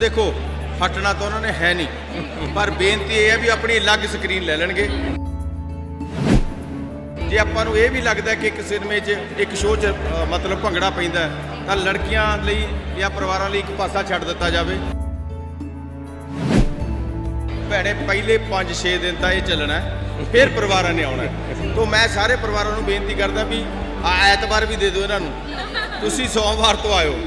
ਦੇਖੋ, ਹਟਣਾ ਤਾਂ ਉਹਨਾਂ ਨੇ ਹੈ ਨਹੀਂ। ਪਰ ਬੇਨਤੀ ਇਹ ਹੈ ਵੀ ਆਪਣੀ ਅਲੱਗ ਸਕਰੀਨ ਲੈ ਲੈਣਗੇ। ਜੇ ਆਪਾਂ ਨੂੰ ਇਹ ਵੀ ਲੱਗਦਾ ਕਿ ਇੱਕ ਸਿਨੇਮੇ 'ਚ ਇੱਕ ਸ਼ੋਅ 'ਚ ਮਤਲਬ ਭੰਗੜਾ ਪੈਂਦਾ ਤਾਂ ਲੜਕੀਆਂ ਲਈ ਜਾਂ ਪਰਿਵਾਰਾਂ ਲਈ ਇੱਕ ਪਾਸਾ ਛੱਡ ਦਿੱਤਾ ਜਾਵੇ। ਭੈਣੇ, ਪਹਿਲੇ 5-6 ਦਿਨ ਤਾਂ ਇਹ ਚੱਲਣਾ ਫਿਰ ਪਰਿਵਾਰਾਂ ਨੇ ਆਉਣਾ ਹੈ। ਤੋਂ ਮੈਂ ਸਾਰੇ ਪਰਿਵਾਰਾਂ ਨੂੰ ਬੇਨਤੀ ਕਰਦਾ ਵੀ ਆ ਐਤਵਾਰ ਵੀ ਦੇ ਦਿਓ ਇਹਨਾਂ ਨੂੰ। ਤੁਸੀਂ ਸੋਮਵਾਰ ਤੋਂ ਆਇਓ।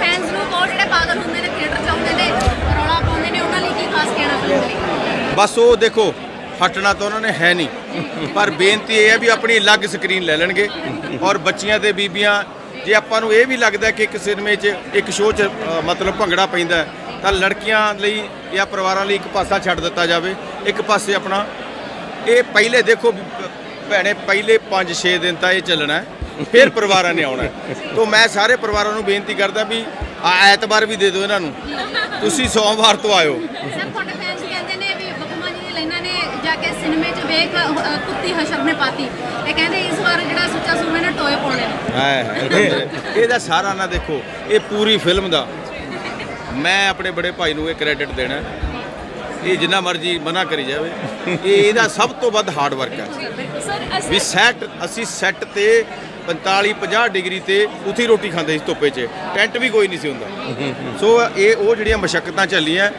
ਫੈਨਸ ਨੂੰ ਬਹੁਤ ਜਿਹੜੇ ਪਾਗਲ ਹੁੰਦੇ ਨੇ ਥੀਏਟਰ ਚ ਨੇ ਰੌਲਾ ਪਾਉਂਦੇ ਨੇ ਉਹਨਾਂ ਲਈ ਕੀ ਖਾਸ ਕਹਿਣਾ ਫਿਲਮ ਬਸ ਉਹ ਦੇਖੋ ਹਟਣਾ ਤਾਂ ਉਹਨਾਂ ਨੇ ਹੈ ਨਹੀਂ। ਪਰ ਬੇਨਤੀ ਇਹ ਹੈ ਵੀ ਆਪਣੀ ਅਲੱਗ ਸਕਰੀਨ ਲੈ ਲੈਣਗੇ। ਔਰ ਬੱਚੀਆਂ ਤੇ ਬੀਬੀਆਂ ਜੇ ਆਪਾਂ ਨੂੰ ਇਹ ਵੀ ਲੱਗਦਾ ਕਿ ਇੱਕ ਸਿਨੇਮੇ 'ਚ ਇੱਕ ਸ਼ੋਅ 'ਚ ਮਤਲਬ ਭੰਗੜਾ ਪੈਂਦਾ ਤਾਂ ਲੜਕੀਆਂ ਲਈ ਜਾਂ ਪਰਿਵਾਰਾਂ ਲਈ ਇੱਕ ਪਾਸਾ ਛੱਡ ਦਿੱਤਾ ਜਾਵੇ। ਇੱਕ ਪਾਸੇ ਆਪਣਾ ਇਹ ਪਹਿਲੇ ਦੇਖੋ ਭੈਣੇ ਪਹਿਲੇ 5-6 ਦਿਨ ਤਾਂ ਇਹ ਚੱਲਣਾ ਹੈ, ਫਿਰ ਪਰਿਵਾਰਾਂ ਨੇ ਆਉਣਾ। ਤੋਂ ਮੈਂ ਸਾਰੇ ਪਰਿਵਾਰਾਂ ਨੂੰ ਬੇਨਤੀ ਕਰਦਾ ਵੀ ਆ ਐਤਵਾਰ ਵੀ ਦੇ ਦਿਓ ਇਹਨਾਂ ਨੂੰ। ਤੁਸੀਂ ਸੋਮਵਾਰ ਤੋਂ ਆਇਓ। ਸਰ ਤੁਹਾਡੇ ਫੈਨਸ ਕਹਿੰਦੇ ਨੇ ਵੀ ਬਕਮਾ ਜੀ ਨੇ ਇਹਨਾਂ ਨੇ ਜਾ ਕੇ ਸਿਨੇਮੇ ਚ ਵੇਖ ਅ, ਕੁੱਤੀ ਹਸ਼ਰ ਨੇ ਪਾਤੀ। ਇਹ ਕਹਿੰਦੇ ਇਸ ਵਾਰ ਜਿਹੜਾ ਸੁੱਚਾ ਸੂਮੇ ਨੇ ਟੋਏ ਪਾਉਣੇ ਨੇ। ਹੈ ਇਹਦਾ ਸਾਰਾ ਨਾ ਦੇਖੋ ਇਹ ਪੂਰੀ ਫਿਲਮ ਦਾ। ਮੈਂ ਆਪਣੇ ਬੜੇ ਭਾਈ ਨੂੰ ਇਹ ਕ੍ਰੈਡਿਟ ਦੇਣਾ। ਇਹ ਜਿੰਨਾ ਮਰਜ਼ੀ ਮਨਾ ਕਰੀ ਜਾਵੇ। ਇਹ ਇਹਦਾ ਸਭ ਤੋਂ ਵੱਧ ਹਾਰਡ ਵਰਕ ਹੈ। ਸਰ ਵੀ ਸੈਟ ਅਸੀਂ ਸੈੱਟ ਤੇ 45 50 ਡਿਗਰੀ ਤੇ ਉਥੀ ਰੋਟੀ ਖਾਂਦੇ ਸੀ ਧੁੱਪੇ 'ਚ। ਟੈਂਟ ਵੀ ਕੋਈ ਨਹੀਂ ਸੀ ਹੁੰਦਾ। ਸੋ ਇਹ ਉਹ ਜਿਹੜੀਆਂ ਮਸ਼ੱਕਤਾਂ ਚੱਲੀਆਂ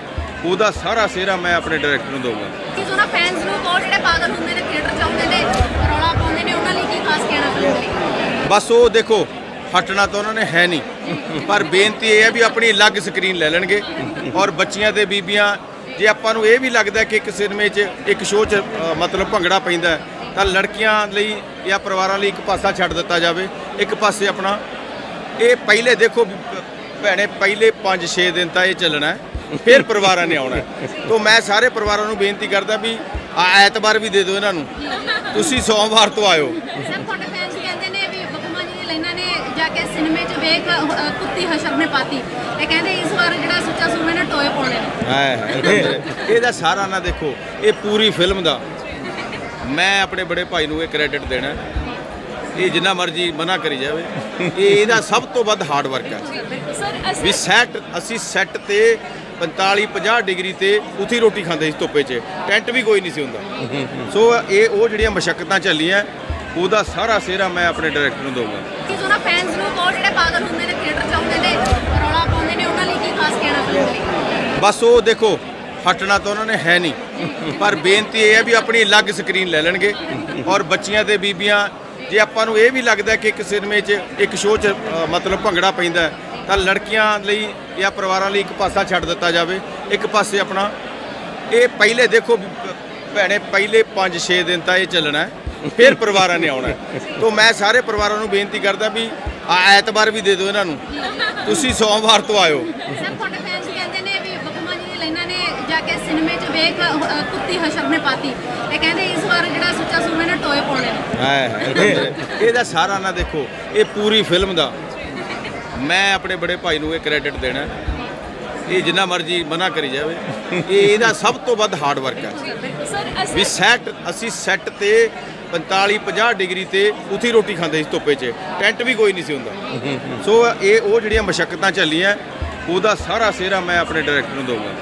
ਉਹਦਾ ਸਾਰਾ ਸਿਹਰਾ ਮੈਂ ਆਪਣੇ ਡਾਇਰੈਕਟਰ ਨੂੰ ਦਊਂਗਾ। ਜੋ ਨਾ ਫੈਨਸ ਨੂੰ ਬਹੁਤ ਜਿਹੜੇ ਪਾਗਲ ਹੁੰਦੇ ਨੇ ਥੀਏਟਰ ਚ ਆਉਂਦੇ ਨੇ ਰੌਲਾ ਪਾਉਂਦੇ ਨੇ ਉਹਨਾਂ ਲਈ ਕੀ ਖਾਸ ਕਹਿਣਾ ਫਿਲਮ ਲਈ ਬਸ ਉਹ ਦੇਖੋ ਹਟਣਾ ਤਾਂ ਉਹਨਾਂ ਨੇ ਹੈ ਨਹੀਂ। ਪਰ ਬੇਨਤੀ ਇਹ ਹੈ ਵੀ ਆਪਣੀ ਅਲੱਗ ਸਕਰੀਨ ਲੈ ਲੈਣਗੇ। ਔਰ ਬੱਚੀਆਂ ਤੇ ਬੀਬੀਆਂ ਜੇ ਆਪਾਂ ਨੂੰ ਇਹ ਵੀ ਲੱਗਦਾ ਕਿ ਇੱਕ ਸਿਨੇਮੇ 'ਚ ਇੱਕ ਸ਼ੋਅ 'ਚ ਮਤਲਬ ਭੰਗੜਾ ਪੈਂਦਾ ਹੈ, ਤਾਂ ਲੜਕੀਆਂ ਲਈ ਜਾਂ ਪਰਿਵਾਰਾਂ ਲਈ ਇੱਕ ਪਾਸਾ ਛੱਡ ਦਿੱਤਾ ਜਾਵੇ। ਇੱਕ ਪਾਸੇ ਆਪਣਾ ਇਹ ਪਹਿਲੇ ਦੇਖੋ ਭੈਣੇ ਪਹਿਲੇ 5-6 ਦਿਨ ਤਾਂ ਇਹ ਚੱਲਣਾ ਫਿਰ ਪਰਿਵਾਰਾਂ ਨੇ ਆਉਣਾ। ਤੋਂ ਮੈਂ ਸਾਰੇ ਪਰਿਵਾਰਾਂ ਨੂੰ ਬੇਨਤੀ ਕਰਦਾ ਵੀ ਆ ਐਤਵਾਰ ਵੀ ਦੇ ਦਿਓ ਇਹਨਾਂ ਨੂੰ। ਤੁਸੀਂ ਸੋਮਵਾਰ ਤੋਂ ਆਇਓ। ਕਹਿੰਦੇ ਨੇ ਵੀ ਬਕਮਾ ਜੀ ਨੇ ਇਹਨਾਂ ਨੇ ਜਾ ਕੇ ਸਿਨੇਮੇ ਚ ਵੇਖ ਅ, ਕੁੱਤੀ ਹਸ਼ਰ ਨੇ ਪਾਤੀ। ਇਹ ਕਹਿੰਦੇ ਇਸ ਵਾਰ ਜਿਹੜਾ ਸੁੱਚਾ ਸੂਮੇ ਨੇ ਟੋਏ ਪਾਉਣੇ ਨੇ। ਹੈ ਇਹਦਾ ਸਾਰਾ ਨਾ ਦੇਖੋ ਇਹ ਪੂਰੀ ਫਿਲਮ ਦਾ ਮੈਂ ਆਪਣੇ ਬੜੇ ਭਾਈ ਨੂੰ ਇਹ ਕ੍ਰੈਡਿਟ ਦੇਣਾ। ਇਹ ਜਿੰਨਾ ਮਰਜ਼ੀ ਮਨਾ ਕਰੀ ਜਾਵੇ। ਇਹ ਇਹਦਾ ਸਭ ਤੋਂ ਵੱਧ ਹਾਰਡ ਵਰਕ ਹੈ। ਵੀ ਸੈਟ ਅਸੀਂ ਸੈੱਟ ਤੇ 45 50 ਡਿਗਰੀ ਤੇ ਉਥੀ ਰੋਟੀ ਖਾਂਦੇ ਸੀ ਧੁੱਪੇ 'ਚ। ਟੈਂਟ ਵੀ ਕੋਈ ਨਹੀਂ ਸੀ ਹੁੰਦਾ। ਸੋ ਇਹ ਉਹ ਜਿਹੜੀਆਂ ਮਸ਼ੱਕਤਾਂ ਚੱਲੀਆਂ ਉਹਦਾ ਸਾਰਾ ਸਿਹਰਾ ਮੈਂ ਆਪਣੇ ਡਾਇਰੈਕਟਰ ਨੂੰ ਦਊਂਗਾ। ਜੋ ਨਾ ਫੈਨਸ ਨੂੰ ਬਹੁਤ ਜਿਹੜੇ ਪਾਗਲ ਹੁੰਦੇ ਨੇ ਥੀਏਟਰ ਚ ਆਉਂਦੇ ਨੇ ਰੌਲਾ ਪਾਉਂਦੇ ਨੇ ਉਹਨਾਂ ਲਈ ਕੀ ਖਾਸ ਕਹਿਣਾ ਫਿਲਮ ਲਈ ਬਸ ਉਹ ਦੇਖੋ ਹਟਣਾ ਤਾਂ ਉਹਨਾਂ ਨੇ ਹੈ ਨਹੀਂ। ਪਰ ਬੇਨਤੀ ਇਹ ਹੈ ਵੀ ਆਪਣੀ ਅਲੱਗ ਸਕਰੀਨ ਲੈ ਲੈਣਗੇ ਔਰ ਬੱਚੀਆਂ ਤੇ ਬੀਬੀਆਂ, ਜੇ ਆਪਾਂ ਨੂੰ ਇਹ ਵੀ ਲੱਗਦਾ ਕਿ ਇੱਕ ਸਿਨੇਮੇ 'ਚ ਇੱਕ ਸ਼ੋਅ 'ਚ ਮਤਲਬ ਭੰਗੜਾ ਪੈਂਦਾ ਤਾਂ ਲੜਕੀਆਂ ਲਈ ਜਾਂ ਪਰਿਵਾਰਾਂ ਲਈ ਇੱਕ ਪਾਸਾ ਛੱਡ ਦਿੱਤਾ ਜਾਵੇ। ਇੱਕ ਪਾਸੇ ਆਪਣਾ ਇਹ ਪਹਿਲੇ ਦੇਖੋ ਭੈਣੇ ਪਹਿਲੇ 5-6 ਦਿਨ ਤਾਂ ਇਹ ਚੱਲਣਾ ਫਿਰ ਪਰਿਵਾਰਾਂ ਨੇ ਆਉਣਾ ਹੈ। ਤੋਂ ਮੈਂ ਸਾਰੇ ਪਰਿਵਾਰਾਂ ਨੂੰ ਬੇਨਤੀ ਕਰਦਾ ਵੀ ਆ ਐਤਵਾਰ ਵੀ ਦੇ ਦਿਓ ਇਹਨਾਂ ਨੂੰ। ਤੁਸੀਂ ਸੋਮਵਾਰ ਤੋਂ ਆਇਓ ਸਰ ਤੁਹਾਡੇ ਫੈਨਸ ਕਹਿੰਦੇ ਨੇ ਵੀ ਬਕਮਾ ਜੀ ਨੇ ਇਹਨਾਂ ਨੇ ਜਾ ਕੇ ਸਿਨੇਮੇ ਚ ਵੇਖ ਕੁੱਤੀ ਹਸ਼ਰ ਨੇ ਪਾਤੀ। ਇਹ ਕਹਿੰਦੇ ਇਸ ਵਾਰ ਜਿਹੜਾ ਸੁੱਚਾ ਸੂਮੇ ਨੇ ਟੋਏ ਪਾਉਣੇ ਨੇ। ਹੈ ਇਹਦਾ ਸਾਰਾ ਨਾ ਦੇਖੋ ਇਹ ਪੂਰੀ ਫਿਲਮ ਦਾ। ਮੈਂ ਆਪਣੇ ਬੜੇ ਭਾਈ ਨੂੰ ਇਹ ਕ੍ਰੈਡਿਟ ਦੇਣਾ। ਇਹ ਜਿੰਨਾ ਮਰਜ਼ੀ ਮਨਾ ਕਰੀ ਜਾਵੇ। ਇਹ ਇਹਦਾ ਸਭ ਤੋਂ ਵੱਧ ਹਾਰਡ ਵਰਕ ਹੈ। ਸਰ ਵੀ ਸੈਟ ਅਸੀਂ ਸੈੱਟ ਤੇ 45 50 ਡਿਗਰੀ ਤੇ ਉਥੀ ਰੋਟੀ ਖਾਂਦੇ ਸੀ ਧੁੱਪੇ 'ਚ। ਟੈਂਟ ਵੀ ਕੋਈ ਨਹੀਂ ਸੀ ਹੁੰਦਾ। ਸੋ ਇਹ ਉਹ ਜਿਹੜੀਆਂ ਮਸ਼ੱਕਤਾਂ ਚੱਲੀਆਂ ਉਹਦਾ ਸਾਰਾ ਸਿਹਰਾ ਮੈਂ ਆਪਣੇ ਡਾਇਰੈਕਟਰ ਨੂੰ ਦਊਂਗਾ।